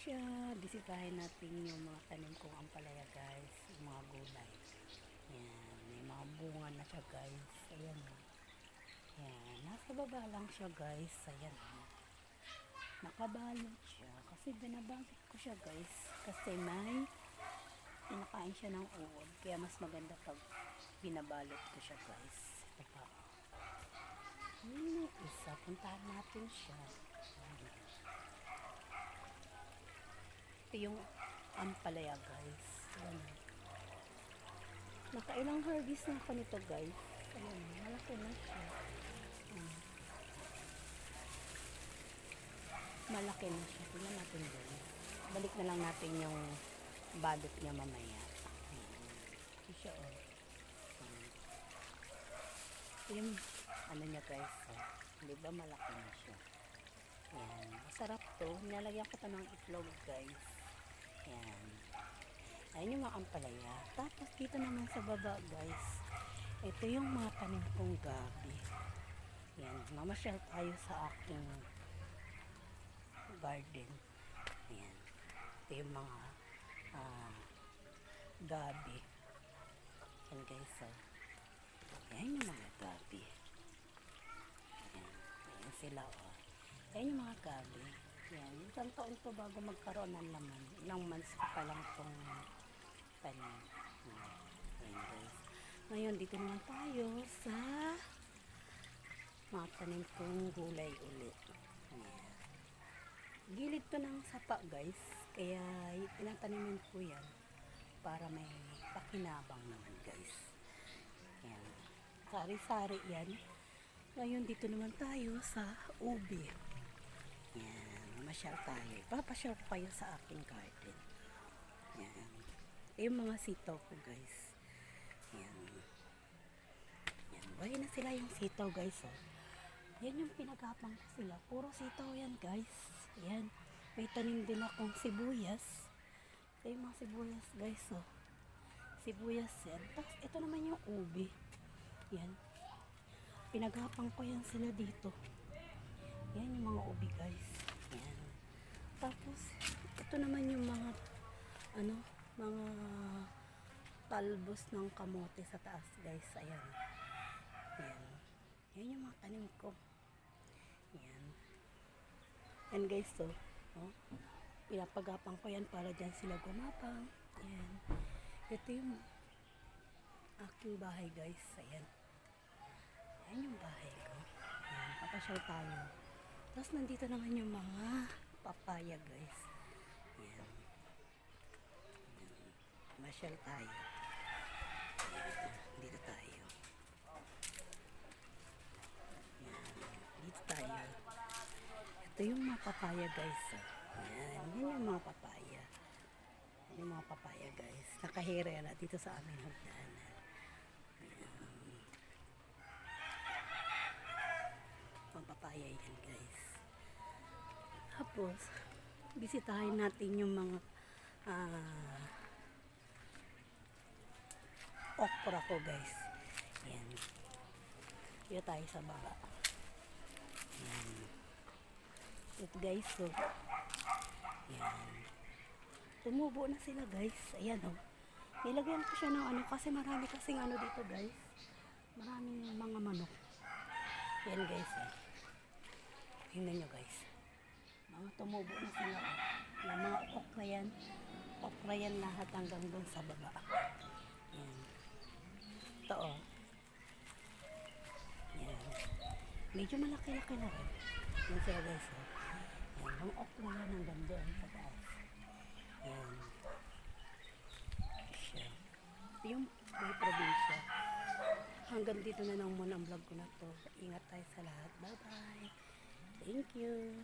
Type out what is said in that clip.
siya. Bisitahin natin yung mga tanim kong ampalaya guys. Yung mga gulay. Yan. May mga bunga na siya guys. Ayan o. Yan. Nasa baba lang siya guys. Ayan o. Nakabalot siya. Kasi binabalot ko siya guys. Kasi may pinakain siya ng uod. Kaya mas maganda pag binabalot ko siya guys. Ito pa. Hmm, isa. Puntahan natin siya. Ayan. Ito yung ampalaya guys. Ayan. Nakailang harvest na ako nito guys. Ayan, malaki na siya. Ayan. Malaki na siya. Tingnan natin doon. Balik na lang natin yung balot niya mamaya. Ayan. Ito siya oh. Ayan. Ito yung ano niya guys. Oh. Di ba malaki na siya. Ayan. Masarap to. Nilagyan ko to ng itlog guys. Ayan. Ayan yung mga ampalaya. Tapos dito naman sa baba guys. Ito yung mga tanim kong gabi. Ayan. Mamasyal tayo sa aking garden. Ayan. Ito yung mga ah, gabi. Ayan guys. Oh. Ayan yung mga gabi. Ayan. Ayan sila oh. Ayan yung mga gabi. Ayan. Isang taon to bago magkaroon ng laman. Ilang months ko pa lang itong tanim. Ayan. Ayan. Ngayon dito naman tayo sa mga tanim kong gulay ulit. Ayan. Gilid to ng sapa guys. Kaya tinatanimin ko yan para may pakinabang naman guys. Ayan. Sari-sari yan. Ngayon dito naman tayo sa ubi. Yan, masyal tayo. Papasyal ko kayo sa aking garden. Yan. Yung mga sitaw ko guys. Yan. Yan. Buhay na sila yung sitaw guys. Oh. Yan yung pinagapang ko sila. Puro sitaw yan guys. Yan. May tanim din akong sibuyas. Ito mga sibuyas guys. Oh. Sibuyas yan. Tapos ito naman yung ubi. Yan. Pinagapang ko yan sila dito. Yan yung mga ubi guys. Tapos, ito naman yung mga, ano, mga talbos ng kamote sa taas guys. Ayan. Yan. Yan yung mga tanim ko. Yan. Yan guys, so. Oh, pinapagapang ko yan para dyan sila gumapang. Yan. Ito yung aking bahay guys. Ayan. Yan yung bahay ko. Yan. Papasyal tayo. Tapos nandito naman yung mga papaya guys. Yan. Yan. Masyal tayo. Dito, dito tayo. Yan. Dito tayo. Ito yung mga papaya guys. Yan. Yan yung mga papaya. Yan yung mga papaya guys. Nakahira na dito sa amin hagdanan. Mga papaya yan guys. Tapos, bisitahin natin yung mga ah, okra ko guys. Yan. Dito tayo sa baba. Yan. Ito guys, so. Yan. Tumubo na sila guys. Ayan oh. Nilagyan ko siya ng ano kasi marami kasing ano dito guys. Maraming mga manok. Yan guys eh. Tingnan nyo guys. Mga tumubo na sila. oh. Yung mga okra yan. Okra yan lahat hanggang doon sa baba. Yan. Ito oh. Yan. Medyo malaki-laki na rin. Yan sila guys oh. Yan. Yung okra yan hanggang doon sa taas. Yan. Siya. Yung may probinsya. Hanggang dito na lang muna ang vlog ko na to. Ingat tayo sa lahat. Bye-bye. Thank you.